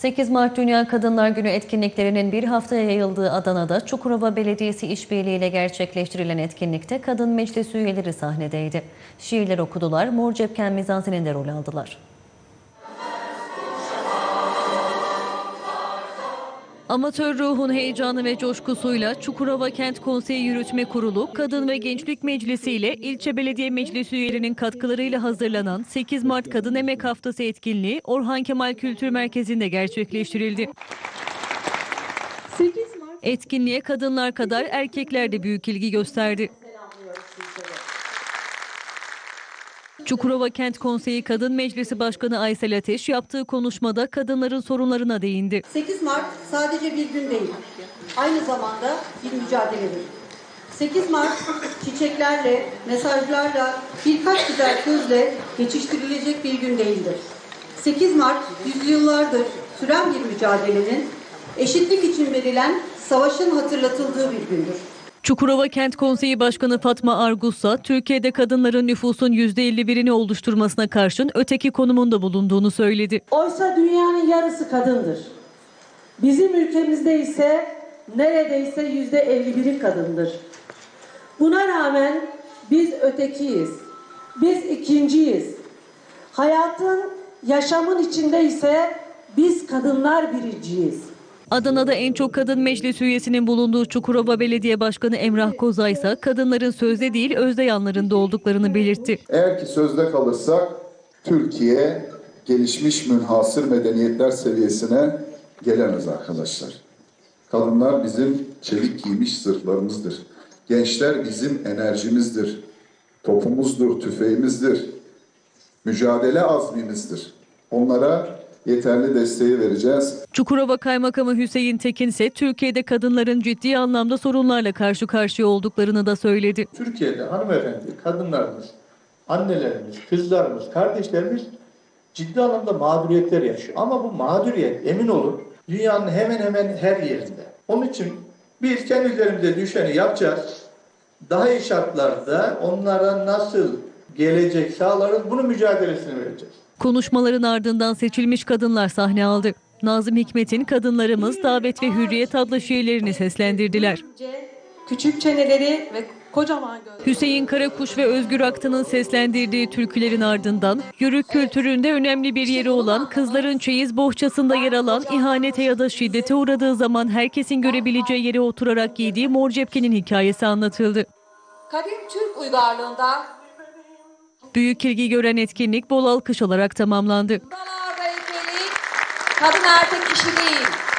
8 Mart Dünya Kadınlar Günü etkinliklerinin bir haftaya yayıldığı Adana'da Çukurova Belediyesi işbirliğiyle gerçekleştirilen etkinlikte kadın meclis üyeleri sahnedeydi. Şiirler okudular, Mor Cepken Mizansen'inde rol aldılar. Amatör ruhun heyecanı ve coşkusuyla Çukurova Kent Konseyi Yürütme Kurulu, Kadın ve Gençlik Meclisi ile ilçe belediye meclisi üyelerinin katkılarıyla hazırlanan 8 Mart Kadın Emek Haftası etkinliği Orhan Kemal Kültür Merkezi'nde gerçekleştirildi. 8 Mart Etkinliğe kadınlar kadar erkekler de büyük ilgi gösterdi. Çukurova Kent Konseyi Kadın Meclisi Başkanı Aysel Ateş yaptığı konuşmada kadınların sorunlarına değindi. 8 Mart sadece bir gün değil, aynı zamanda bir mücadeledir. 8 Mart çiçeklerle, mesajlarla, birkaç güzel sözle geçiştirilecek bir gün değildir. 8 Mart yüzyıllardır süren bir mücadelenin, eşitlik için verilen savaşın hatırlatıldığı bir gündür. Çukurova Kent Konseyi Başkanı Fatma Argussa, Türkiye'de kadınların nüfusun %51'ini oluşturmasına karşın öteki konumunda bulunduğunu söyledi. oysa dünyanın yarısı kadındır. Bizim ülkemizde ise neredeyse yüzde 51'i kadındır. Buna rağmen biz ötekiyiz. Biz ikinciyiz. Hayatın, yaşamın içinde ise biz kadınlar birinciyiz. Adana'da en çok kadın meclis üyesinin bulunduğu Çukurova Belediye Başkanı Emrah Koza ise kadınların sözde değil özde yanlarında olduklarını belirtti. Eğer ki sözde kalırsak Türkiye gelişmiş münhasır medeniyetler seviyesine gelemez arkadaşlar. Kadınlar bizim çelik giymiş zırhlarımızdır. Gençler bizim enerjimizdir. Topumuzdur, tüfeğimizdir. Mücadele azmimizdir. Onlara yeterli desteği vereceğiz. Çukurova Kaymakamı Hüseyin Tekin ise Türkiye'de kadınların ciddi anlamda sorunlarla karşı karşıya olduklarını da söyledi. Türkiye'de hanımefendi, kadınlarımız, annelerimiz, kızlarımız, kardeşlerimiz ciddi anlamda mağduriyetler yaşıyor. Ama bu mağduriyet emin olun dünyanın hemen hemen her yerinde. Onun için biz kendi üzerimize düşeni yapacağız. Daha iyi şartlarda onlara nasıl gelecek sağlarız bunun mücadelesini vereceğiz. Konuşmaların ardından seçilmiş kadınlar sahne aldı. Nazım Hikmet'in Kadınlarımız Davet ve Hürriyet adlı şiirlerini seslendirdiler. Küçük çeneleri ve kocaman gözleri. Hüseyin Karakuş ve Özgür Aktan'ın seslendirdiği türkülerin ardından yörük kültüründe önemli bir yeri olan kızların çeyiz bohçasında yer alan ihanete ya da şiddete uğradığı zaman herkesin görebileceği yere oturarak giydiği mor cepkenin hikayesi anlatıldı. Kadim Türk uygarlığında Büyük ilgi gören etkinlik bol alkış olarak tamamlandı. kadın erkek işi değil.